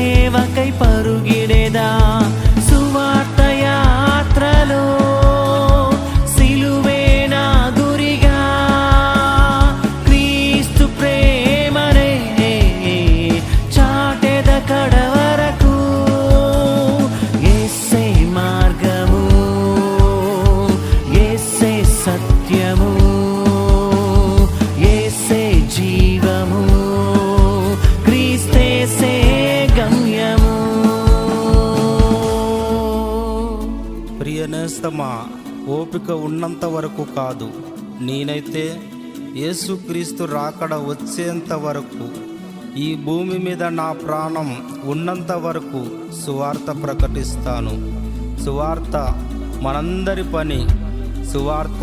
సువార్త సేవకై ఓపిక ఉన్నంత వరకు కాదు. నేనైతే యేసుక్రీస్తు రాకడ వచ్చేంత వరకు ఈ భూమి మీద నా ప్రాణం ఉన్నంత వరకు సువార్త ప్రకటిస్తాను. సువార్త మనందరి పని సువార్త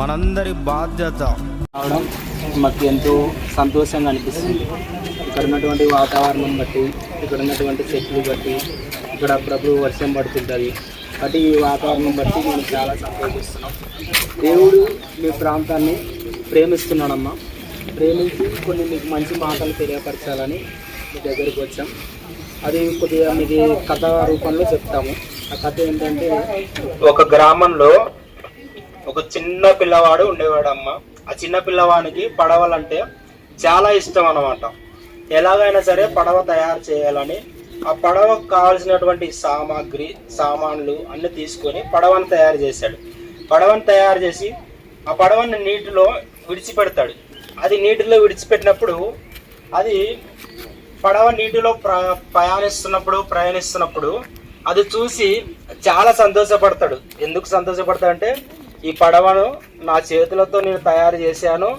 మనందరి బాధ్యత. రావడం మాకు ఎంతో సంతోషంగా అనిపిస్తుంది. ఇక్కడ ఉన్నటువంటి వాతావరణం బట్టి ఇక్కడ ఉన్నటువంటి చెట్లు బట్టి ఇక్కడ అప్పుడప్పుడు వర్షం పడుతుంటుంది. బట్టి ఈ వాతావరణం బట్టి మేము చాలా సంతోషిస్తున్నాం. దేవుడు మీ ప్రాంతాన్ని ప్రేమిస్తున్నాడమ్మా. ప్రేమించి కొన్ని మీకు మంచి మాటలు తెలియపరచాలని మీ దగ్గరికి వచ్చాం. అది కొద్దిగా మీకు కథ రూపంలో చెప్తాము. ఆ కథ ఏంటంటే ఒక గ్రామంలో ఒక చిన్న పిల్లవాడు ఉండేవాడమ్మ. ఆ చిన్న పిల్లవానికి పడవలంటే చాలా ఇష్టం అన్నమాట. ఎలాగైనా సరే పడవ తయారు చేయాలని ఆ పడవకు కావాల్సినటువంటి సామాగ్రి సామాన్లు అన్ని తీసుకొని పడవను తయారు చేశాడు. పడవను తయారు చేసి ఆ పడవని నీటిలో విడిచిపెడతాడు. అది నీటిలో విడిచిపెట్టినప్పుడు అది పడవ నీటిలో ప్ర ప్రయాణిస్తున్నప్పుడు ప్రయాణిస్తున్నప్పుడు అది చూసి చాలా సంతోషపడతాడు. ఎందుకు సంతోషపడతాడంటే ఈ పడవను నా చేతులతో నేను తయారు చేశాను.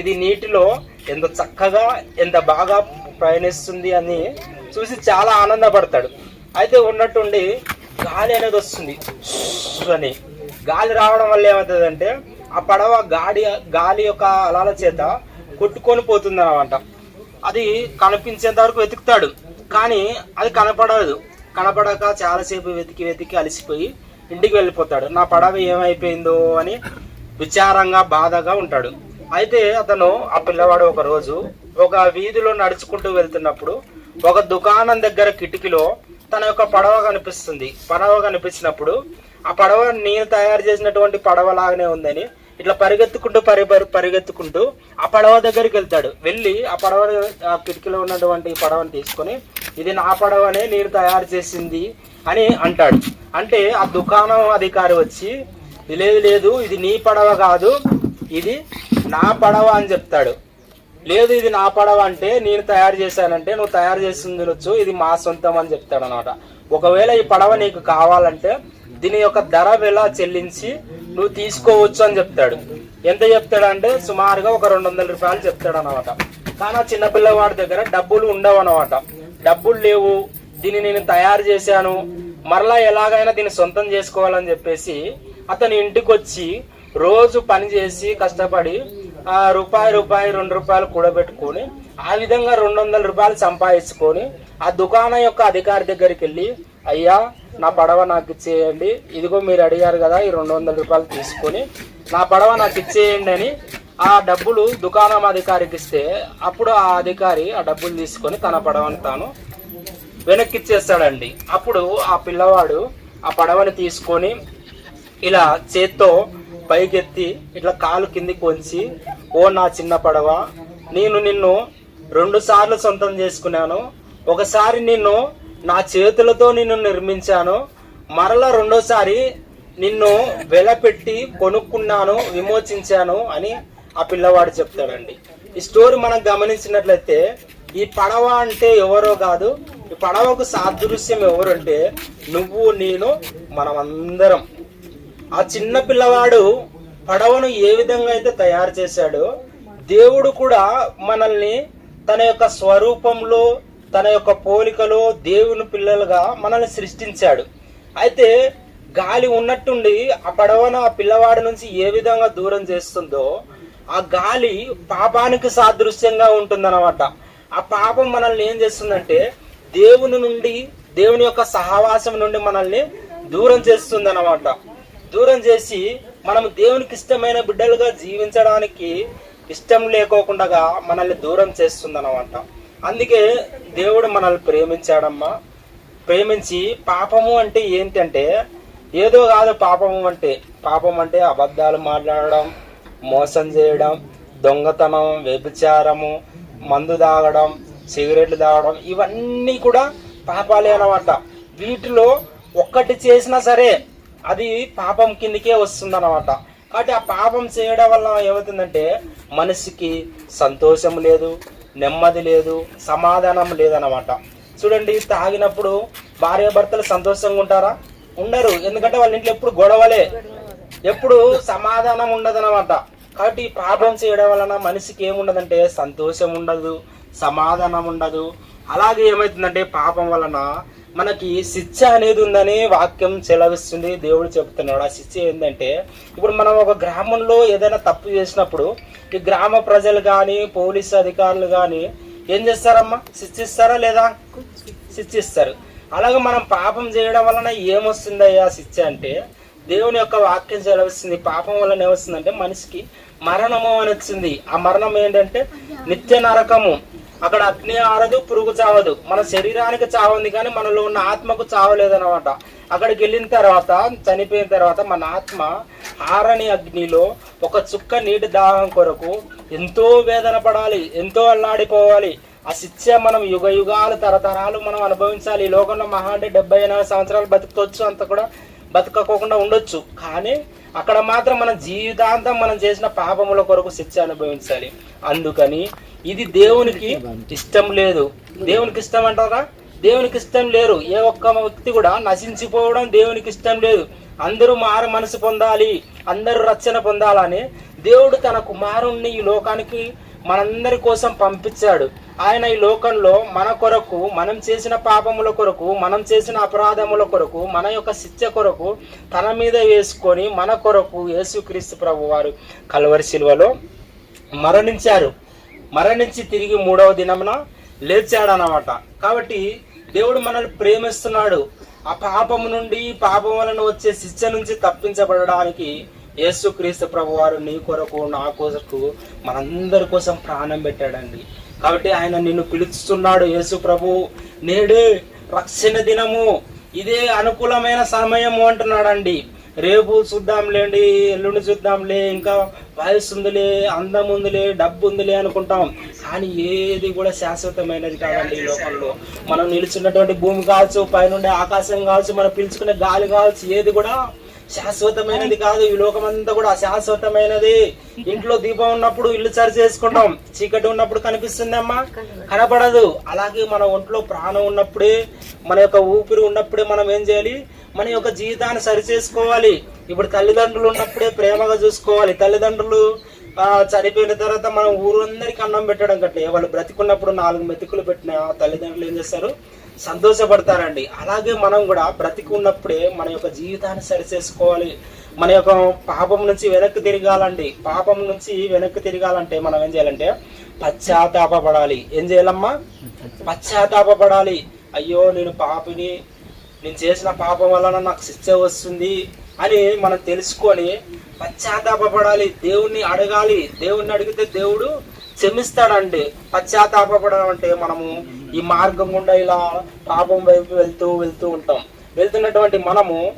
ఇది నీటిలో ఎంత చక్కగా ఎంత బాగా ప్రయాణిస్తుంది అని చూసి చాలా ఆనందపడతాడు. అయితే ఉన్నట్టుండి గాలి అనేది వస్తుంది. అని. గాలి రావడం వల్ల ఏమవుతుందంటే ఆ పడవ గాడి గాలి యొక్క అలాల చేత కొట్టుకొని పోతుంది అనమాట అది కనిపించేంత వరకు వెతుకుతాడు. కానీ అది కనపడదు. కనపడక చాలాసేపు వెతికి వెతికి అలసిపోయి ఇంటికి వెళ్ళిపోతాడు. నా పడవ ఏమైపోయిందో అని విచారంగా బాధగా ఉంటాడు. అయితే అతను ఆ పిల్లవాడు ఒక రోజు ఒక వీధిలో నడుచుకుంటూ వెళ్తున్నప్పుడు ఒక దుకాణం దగ్గర కిటికీలో తన యొక్క పడవ కనిపిస్తుంది. పడవ కనిపించినప్పుడు ఆ పడవ నేను తయారు చేసినటువంటి పడవ లాగానే ఉందని ఇట్లా పరిగెత్తుకుంటూ పరి పరి- పరిగెత్తుకుంటూ ఆ పడవ దగ్గరికి వెళ్తాడు. వెళ్ళి ఆ పడవ ఆ కిటికీలో ఉన్నటువంటి పడవని తీసుకొని ఇది నా పడవనే నేను తయారు చేసింది అని అంటాడు. అంటే ఆ దుకాణం అధికారి వచ్చి లేదు లేదు ఇది నీ పడవ కాదు ఇది నా పడవ అని చెప్తాడు. లేదు ఇది నా పడవ అంటే నేను తయారు చేశానంటే నువ్వు తయారు చేసింది తినొచ్చు ఇది మా సొంతం అని చెప్తాడు అనమాట ఒకవేళ ఈ పడవ నీకు కావాలంటే దీని యొక్క ధర ఎలా చెల్లించి నువ్వు తీసుకోవచ్చు అని చెప్తాడు. ఎంత చెప్తాడు అంటే సుమారుగా ఒక రెండు వందల రూపాయలు చెప్తాడు అనమాట కానీ ఆ చిన్నపిల్లవాడి దగ్గర డబ్బులు ఉండవు అనమాట డబ్బులు లేవు దీన్ని నేను తయారు చేశాను మరలా ఎలాగైనా దీన్ని సొంతం చేసుకోవాలని చెప్పేసి అతని ఇంటికి వచ్చి రోజు పని చేసి కష్టపడి రూపాయి రూపాయి రెండు రూపాయలు కూడబెట్టుకొని ఆ విధంగా రెండు వందల రూపాయలు సంపాదించుకొని ఆ దుకాణం యొక్క అధికారి దగ్గరికి వెళ్ళి అయ్యా నా పడవ నాకు ఇచ్చేయండి. ఇదిగో మీరు అడిగారు కదా ఈ రెండు వందల రూపాయలు తీసుకొని నా పడవ నాకు ఇచ్చేయండి అని ఆ డబ్బులు దుకాణం అధికారికి ఇస్తే అప్పుడు ఆ అధికారి ఆ డబ్బులు తీసుకొని తన పడవని తాను వెనక్కి ఇచ్చేస్తాడండి అప్పుడు ఆ పిల్లవాడు ఆ పడవని తీసుకొని ఇలా చేత్తో పైకెత్తి ఇట్లా కాలు కిందికి వంచి ఓ నా చిన్న పడవ నేను నిన్ను రెండు సార్లు సొంతం చేసుకున్నాను. ఒకసారి నిన్ను నా చేతులతో నిన్ను నిర్మించాను. మరలా రెండోసారి నిన్ను వెలపెట్టి కొనుక్కున్నాను విమోచించాను అని ఆ పిల్లవాడు చెప్తాడండి. ఈ స్టోరీ మనం గమనించినట్లయితే ఈ పడవ అంటే ఎవరో కాదు ఈ పడవకు సాదృశ్యం ఎవరంటే నువ్వు నేను మనమందరం. ఆ చిన్న పిల్లవాడు పడవను ఏ విధంగా అయితే తయారు చేశాడో దేవుడు కూడా మనల్ని తన యొక్క స్వరూపంలో తన యొక్క పోలికలో దేవుని పిల్లలుగా మనల్ని సృష్టించాడు. అయితే గాలి ఉన్నట్టుండి ఆ పడవను ఆ పిల్లవాడి నుంచి ఏ విధంగా దూరం చేస్తుందో ఆ గాలి పాపానికి సాదృశ్యంగా ఉంటుందన్నమాట. ఆ పాపం మనల్ని ఏం చేస్తుందంటే దేవుని నుండి దేవుని యొక్క సహవాసం నుండి మనల్ని దూరం చేస్తుంది దూరం చేసి మనం దేవునికి ఇష్టమైన బిడ్డలుగా జీవించడానికి ఇష్టం లేకోకుండా మనల్ని దూరం చేస్తుందన్నమాట. అందుకే దేవుడు మనల్ని ప్రేమించాడమ్మా. ప్రేమించి పాపము అంటే ఏంటంటే ఏదో కాదు పాపము అంటే. పాపం అంటే అబద్ధాలు మాట్లాడడం మోసం చేయడం దొంగతనం వ్యభిచారము మందు తాగడం సిగరెట్లు తాగడం ఇవన్నీ కూడా పాపాలే అన్నమాట. వీటిలో ఒక్కటి చేసినా సరే అది పాపం కిందకే వస్తుందన్నమాట. కాబట్టి ఆ పాపం చేయడం వల్ల ఏమవుతుందంటే మనిషికి సంతోషం లేదు నెమ్మది లేదు సమాధానం లేదన్నమాట. చూడండి తాగినప్పుడు భార్య భర్తలు సంతోషంగా ఉంటారా? ఉండరు. ఎందుకంటే వాళ్ళ ఇంట్లో ఎప్పుడు గొడవలే. ఎప్పుడు సమాధానం ఉండదన్నమాట. కాబట్టి ఈ పాపం చేయడం వలన మనిషికి ఏముండదంటే సంతోషం ఉండదు సమాధానం ఉండదు. అలాగే ఏమవుతుందంటే పాపం వలన మనకి శిక్ష అనేది ఉందని వాక్యం చెలవిస్తుంది దేవుడు చెబుతున్నాడు. ఆ శిక్ష ఏంటంటే ఇప్పుడు మనం ఒక గ్రామంలో ఏదైనా తప్పు చేసినప్పుడు ఈ గ్రామ ప్రజలు కానీ పోలీసు అధికారులు కానీ ఏం చేస్తారమ్మా? శిక్షిస్తారా లేదా? శిక్షిస్తారు. అలాగే మనం పాపం చేయడం వలన ఏమొస్తుందయ్యా శిక్ష అంటే దేవుని యొక్క వాక్యం చెలవిస్తుంది పాపం వలన ఏమొస్తుందంటే మనిషికి మరణము అని వచ్చింది ఆ మరణం ఏంటంటే నిత్య నరకము. అక్కడ అగ్ని ఆరదు పురుగు చావదు. మన శరీరానికి చావుంది కానీ మనలో ఉన్న ఆత్మకు చావలేదన్నమాట. అక్కడికి వెళ్ళిన తర్వాత చనిపోయిన తర్వాత మన ఆత్మ ఆరని అగ్నిలో ఒక చుక్క నీటి దాహం కొరకు ఎంతో వేదన పడాలి ఎంతో అల్లాడిపోవాలి. ఆ శిక్ష మనం యుగ యుగాలు తరతరాలు మనం అనుభవించాలి. ఈ లోకంలో మహా అంటే డెబ్బై ఎనభై సంవత్సరాలు బతుకుతవచ్చు అంత కూడా బతకకోకుండా ఉండొచ్చు. కానీ అక్కడ మాత్రం మన జీవితాంతం మనం చేసిన పాపముల కొరకు శిక్ష అనుభవించాలి. అందుకని ఇది దేవునికి ఇష్టం లేదు. దేవునికి ఇష్టం అంటారా? దేవునికి ఇష్టం లేరు. ఏ ఒక్క వ్యక్తి కూడా నశించిపోవడం దేవునికి ఇష్టం లేదు. అందరూ మారు మనసు పొందాలి. అందరూ రక్షణ పొందాలని దేవుడు తన కుమారుణ్ణి ఈ లోకానికి మనందరి కోసం పంపించాడు. ఆయన ఈ లోకంలో మన కొరకు మనం చేసిన పాపముల కొరకు మనం చేసిన అపరాధముల కొరకు మన యొక్క శిక్ష కొరకు తన మీద వేసుకొని మన కొరకు యేసుక్రీస్తు ప్రభు వారు కలవరి శిల్వలో మరణించారు. మరణించి తిరిగి మూడవ దినమున లేచాడనమాట కాబట్టి దేవుడు మనల్ని ప్రేమిస్తున్నాడు. ఆ పాపము నుండి పాపం వలన వచ్చే శిక్ష నుంచి తప్పించబడడానికి యేసుక్రీస్తు ప్రభు వారు నీ కొరకు నా కొరకు మనందరి కోసం ప్రాణం పెట్టాడండి. కాబట్టి ఆయన నిన్ను పిలుస్తున్నాడు యేసు ప్రభు. నేడే రక్షణ దినము. ఇదే అనుకూలమైన సమయము అంటున్నాడండి. రేపు చూద్దాంలేండి ఎల్లుండి చూద్దాంలే ఇంకా వయసు ఉందిలే అందం ఉందిలే డబ్బు ఉందిలే అనుకుంటాం. కానీ ఏది కూడా శాశ్వతమైనది కాదండి ఈ లోకంలో. మనం నిలుచున్నటువంటి భూమి కావచ్చు పైనుండే ఆకాశం కావచ్చు మనం పిలుచుకునే గాలి కావచ్చు ఏది కూడా శాశ్వతమైనది కాదు. ఈ లోకం అంతా కూడా అశాశ్వతమైనది ఇంట్లో దీపం ఉన్నప్పుడు ఇల్లు సరి చేసుకుంటాం. చీకటి ఉన్నప్పుడు కనిపిస్తుందమ్మా. కనపడదు. అలాగే మన ఒంట్లో ప్రాణం ఉన్నప్పుడే మన యొక్క ఊపిరి ఉన్నప్పుడే మనం ఏం చేయాలి? మన యొక్క జీవితాన్ని సరి చేసుకోవాలి ఇప్పుడు తల్లిదండ్రులు ఉన్నప్పుడే ప్రేమగా చూసుకోవాలి. తల్లిదండ్రులు చనిపోయిన తర్వాత మనం ఊరందరికి అన్నం పెట్టడం కంటే వాళ్ళు బ్రతికున్నప్పుడు నాలుగు మెతుకులు పెట్టిన ఆ తల్లిదండ్రులు ఏం చేస్తారు? సంతోషపడతారండి. అలాగే మనం కూడా బ్రతికి ఉన్నప్పుడే మన యొక్క జీవితాన్ని సరి చేసుకోవాలి మన యొక్క పాపం నుంచి వెనక్కి తిరగాలండి. పాపం నుంచి వెనక్కి తిరగాలంటే మనం ఏం చేయాలంటే పశ్చాత్తాపడాలి ఏం చేయాలమ్మా? పశ్చాత్తాపడాలి అయ్యో నేను పాపిని నేను చేసిన పాపం వలన నాకు శిక్ష వస్తుంది అని మనం తెలుసుకొని పశ్చాత్తాపడాలి దేవుణ్ణి అడగాలి. దేవుణ్ణి అడిగితే దేవుడు క్షమిస్తాడండి. పశ్చాత్తాపడడం అంటే మనము ఈ మార్గం గుండా ఇలా పాపం వైపు వెళ్తూ వెళ్తూ ఉంటాం. వెళ్తున్నటువంటి మనము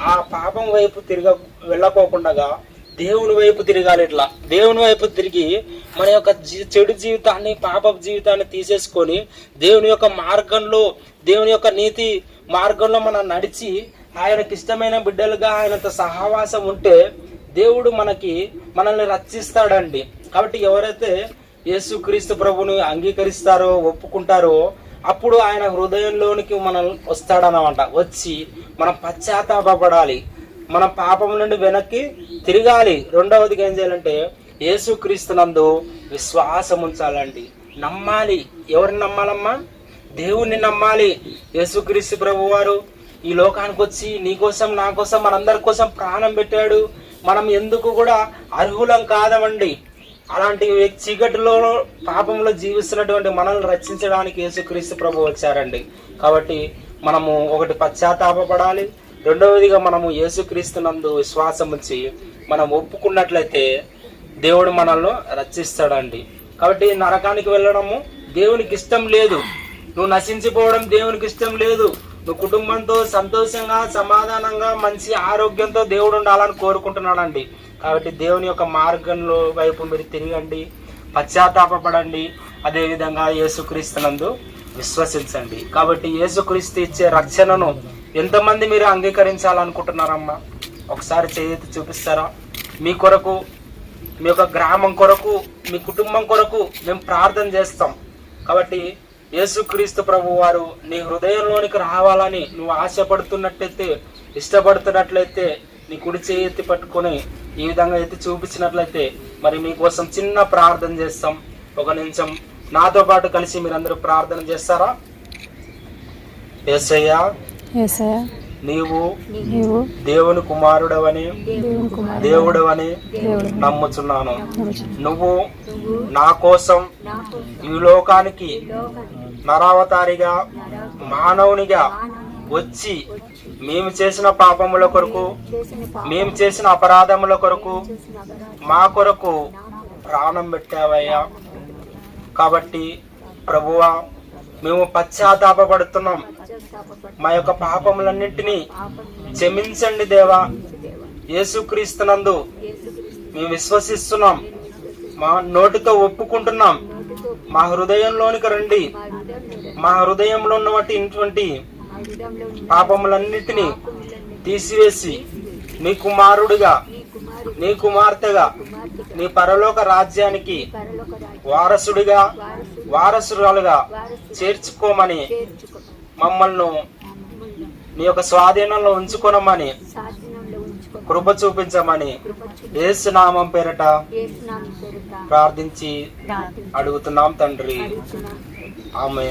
ఆ పాపం వైపు తిరగ వెళ్ళకోకుండా దేవుని వైపు తిరగాలి ఇట్లా. దేవుని వైపు తిరిగి మన యొక్క జీ- చెడు జీవితాన్ని పాప జీవితాన్ని తీసేసుకొని దేవుని యొక్క మార్గంలో దేవుని యొక్క నీతి మార్గంలో మనం నడిచి ఆయనకి ఇష్టమైన బిడ్డలుగా ఆయనతో సహవాసం ఉంటే దేవుడు మనకి మనల్ని రక్షిస్తాడండి. కాబట్టి ఎవరైతే యేసుక్రీస్తు ప్రభుని అంగీకరిస్తారో ఒప్పుకుంటారో అప్పుడు ఆయన హృదయంలోనికి మనం వస్తాడనమాట వచ్చి మనం పశ్చాత్తాపడాలి మన పాపం నుండి వెనక్కి తిరగాలి. రెండవదిగా ఏం చేయాలంటే యేసుక్రీస్తునందు విశ్వాసం ఉంచాలండి. నమ్మాలి. ఎవరిని నమ్మాలమ్మా? దేవుణ్ణి నమ్మాలి. యేసుక్రీస్తు ప్రభు వారు ఈ లోకానికి వచ్చి నీ కోసం నా కోసం మనందరి కోసం ప్రాణం పెట్టాడు. మనం ఎందుకు కూడా అర్హులం కాదమండి. అలాంటి చీకటిలో పాపంలో జీవిస్తున్నటువంటి మనల్ని రక్షించడానికి యేసుక్రీస్తు ప్రభు వచ్చారండి. కాబట్టి మనము ఒకటి పశ్చాత్తాపపడాలి. రెండవదిగా మనము యేసుక్రీస్తునందు విశ్వాసం ఉంచి మనం ఒప్పుకున్నట్లయితే దేవుడు మనల్ని రక్షిస్తాడండి. కాబట్టి నరకానికి వెళ్ళడము దేవునికి ఇష్టం లేదు. నువ్వు నశించిపోవడం దేవునికి ఇష్టం లేదు. నువ్వు కుటుంబంతో సంతోషంగా సమాధానంగా మంచి ఆరోగ్యంతో దేవుడు ఉండాలని కోరుకుంటున్నాడండి. కాబట్టి దేవుని యొక్క మార్గంలో వైపు మీరు తిరగండి. పశ్చాత్తాపపడండి. అదేవిధంగా యేసుక్రీస్తునందు విశ్వసించండి. కాబట్టి యేసుక్రీస్తు ఇచ్చే రక్షణను ఎంతమంది మీరు అంగీకరించాలనుకుంటున్నారమ్మా? ఒకసారి చేతి చూపిస్తారా? మీ కొరకు మీ యొక్క గ్రామం కొరకు మీ కుటుంబం కొరకు మేము ప్రార్థన చేస్తాం. కాబట్టి యేసుక్రీస్తు ప్రభు వారు నీ హృదయంలోనికి రావాలని నువ్వు ఆశపడుతున్నట్లయితే ఇష్టపడుతున్నట్లయితే నీ కుడి చేయి ఎత్తి పట్టుకొని ఈ విధంగా ఎత్తి చూపించినట్లయితే మరి మీకోసం చిన్న ప్రార్థన చేస్తాం. ఒక నిమిషం నాతో పాటు కలిసి మీరందరూ ప్రార్థన చేస్తారా? యేసయ్యా ఏసయ్య నీవు నీవు దేవుని కుమారుడవని దేవుడవని దేవుడు. నమ్ముచున్నాను. నువ్వు నా కోసం ఈ లోకానికి నరావతారిగా మానవునిగా వచ్చి మేము చేసిన పాపముల కొరకు మేము చేసిన అపరాధముల కొరకు మా కొరకు ప్రాణం పెట్టావయ్యా. కాబట్టి ప్రభువా మేము పశ్చాత్తాపడుతున్నాం మా యొక్క పాపములన్నింటినీ క్షమించండి దేవా. యేసుక్రీస్తునందు మేము విశ్వసిస్తున్నాం. మా నోటితో ఒప్పుకుంటున్నాం. మా హృదయంలోనికి రండి. మా హృదయంలో ఉన్నటువంటి పాపములన్నిటినీ తీసివేసి నీ కుమారుడిగా నీ కుమార్తెగా నీ పరలోక రాజ్యానికి వారసుడిగా వారసురాలుగా చేర్చుకోమని మమ్మల్ని నీ యొక్క స్వాధీనంలో ఉంచుకోనమని కృప చూపించమని ఏసునామం పేరట ప్రార్థించి అడుగుతున్నాం తండ్రి. ఆమె